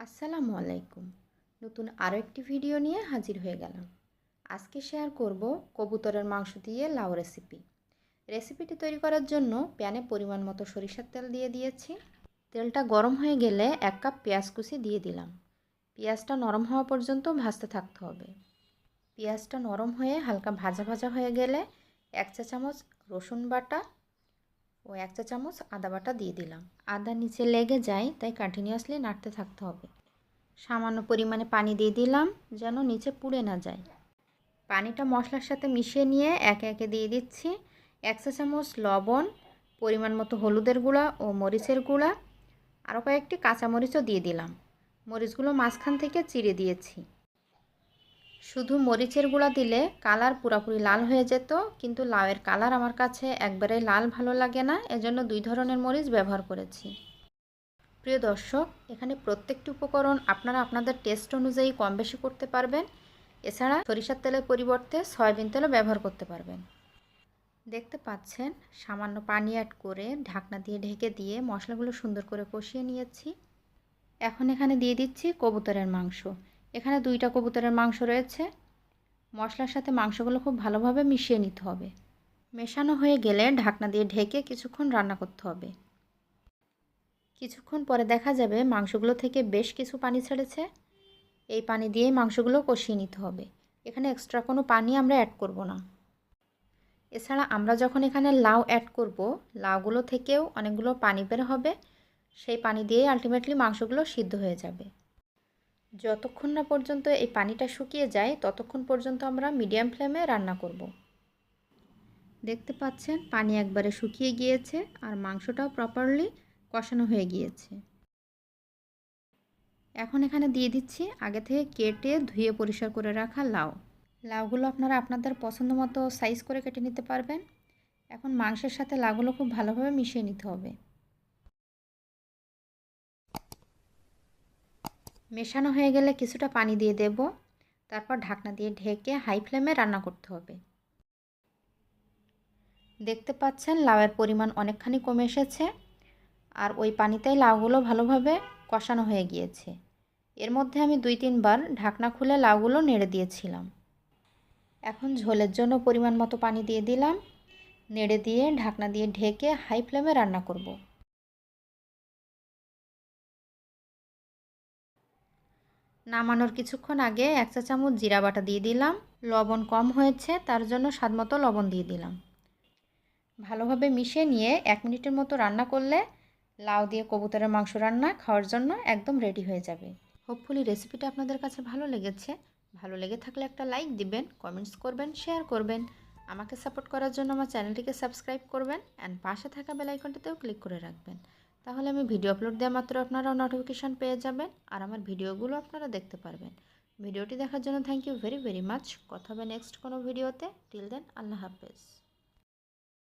আসসালামু আলাইকুম। নতুন আরও একটি ভিডিও নিয়ে হাজির হয়ে গেলাম। আজকে শেয়ার করব কবুতরের মাংস দিয়ে লাউ রেসিপি। রেসিপিটি তৈরি করার জন্য প্যানে পরিমাণ মতো সরিষার তেল দিয়ে দিয়েছি। তেলটা গরম হয়ে গেলে এক কাপ পেঁয়াজ কুচি দিয়ে দিলাম। পেঁয়াজটা নরম হওয়া পর্যন্ত ভাজতে থাকতে হবে। পেঁয়াজটা নরম হয়ে হালকা ভাজা ভাজা হয়ে গেলে এক চা চামচ রসুন বাটা ও এক চা চামচ আদা বাটা দিয়ে দিলাম। আদা নিচে লেগে যায়, তাই কন্টিনিউয়াসলি নাড়তে থাকতে হবে। সামান্য পরিমাণে পানি দিয়ে দিলাম, যেন নিচে পুড়ে না যায়। পানিটা মশলার সাথে মিশিয়ে নিয়ে একে একে দিয়ে দিচ্ছি। এক চা চামচ লবণ, পরিমাণ মতো হলুদের গুঁড়া ও মরিচের গুঁড়া আরও কয়েকটি কাঁচামরিচও দিয়ে দিলাম। মরিচগুলো মাঝখান থেকে চিড়ে দিয়েছি। শুধু মরিচের গুঁড়া দিলে কালার পুরাপুরি লাল হয়ে যেত, কিন্তু লাউয়ের কালার আমার কাছে একবারে লাল ভালো লাগে না, এজন্য দুই ধরনের মরিচ ব্যবহার করেছি। প্রিয় দর্শক, এখানে প্রত্যেকটি উপকরণ আপনারা আপনাদের টেস্ট অনুযায়ী কম বেশি করতে পারবেন। এছাড়া সরিষার তেলের পরিবর্তে সয়াবিন তেলও ব্যবহার করতে পারবেন। দেখতে পাচ্ছেন, সামান্য পানি অ্যাড করে ঢাকনা দিয়ে ঢেকে দিয়ে মশলাগুলো সুন্দর করে কষিয়ে নিয়েছি। এখন এখানে দিয়ে দিচ্ছি কবুতরের মাংস। এখানে দুইটা কবুতরের মাংস রয়েছে। মশলার সাথে মাংসগুলো খুব ভালোভাবে মিশিয়ে নিতে হবে। মেশানো হয়ে গেলে ঢাকনা দিয়ে ঢেকে কিছুক্ষণ রান্না করতে হবে। কিছুক্ষণ পরে দেখা যাবে মাংসগুলো থেকে বেশ কিছু পানি ছেড়েছে। এই পানি দিয়েই মাংসগুলো কষিয়ে নিতে হবে। এখানে এক্সট্রা কোনো পানি আমরা অ্যাড করব না। এছাড়া আমরা যখন এখানে লাউ অ্যাড করব, লাউগুলো থেকেও অনেকগুলো পানি বের হবে। সেই পানি দিয়েই আলটিমেটলি মাংসগুলো সিদ্ধ হয়ে যাবে। যতক্ষণ না পর্যন্ত এই পানিটা শুকিয়ে যায়, ততক্ষণ পর্যন্ত আমরা মিডিয়াম ফ্লেমে রান্না করব। দেখতে পাচ্ছেন, পানি একবারে শুকিয়ে গিয়েছে আর মাংসটাও প্রপারলি কষানো হয়ে গিয়েছে। এখন এখানে দিয়ে দিচ্ছি আগে থেকে কেটে ধুয়ে পরিষ্কার করে রাখা লাউ। লাউগুলো আপনারা আপনাদের পছন্দ মতো সাইজ করে কেটে নিতে পারবেন। এখন মাংসের সাথে লাউগুলো খুব ভালোভাবে মিশিয়ে নিতে হবে। মেশানো হয়ে গেলে কিছুটা পানি দিয়ে দেব। তারপর ঢাকনা দিয়ে ঢেকে হাই ফ্লেমে রান্না করতে হবে। দেখতে পাচ্ছেন লাউয়ের পরিমাণ অনেকখানি কমে এসেছে আর ওই পানিতেই লাউগুলো ভালোভাবে কষানো হয়ে গিয়েছে। এর মধ্যে আমি দুই তিনবার ঢাকনা খুলে লাউগুলো নেড়ে দিয়েছিলাম। এখন ঝোলের জন্য পরিমাণ মতো পানি দিয়ে দিলাম। নেড়ে দিয়ে ঢাকনা দিয়ে ঢেকে হাই ফ্লেমে রান্না করব। নামানোর কিছুক্ষণ আগে এক চা চামচ জিরা বাটা দিয়ে দিলাম। লবণ কম হয়েছে, তার জন্য স্বাদমতো লবণ দিয়ে দিলাম। ভালোভাবে মিশিয়ে নিয়ে এক মিনিটের মতো রান্না করলে লাউ দিয়ে কবুতরের মাংস রান্না খাওয়ার জন্য একদম রেডি হয়ে যাবে। হোপফুলি রেসিপিটা আপনাদের কাছে ভালো লেগেছে। ভালো লেগে থাকলে একটা লাইক দিবেন কমেন্টস করবেন শেয়ার করবেন। আমাকে সাপোর্ট করার জন্য আমার চ্যানেলটিকে সাবস্ক্রাইব করবেন অ্যান্ড পাশে থাকা বেলাইকনটিতেও ক্লিক করে রাখবেন। তাহলে আমি ভিডিও আপলোড দেওয়া মাত্র আপনারাও নোটিফিকেশান পেয়ে যাবেন আর আমার ভিডিওগুলো আপনারা দেখতে পারবেন। ভিডিওটি দেখার জন্য thank you very very much কথা হবে নেক্সট কোনো ভিডিওতে টিল দেন আল্লাহ হাফেজ।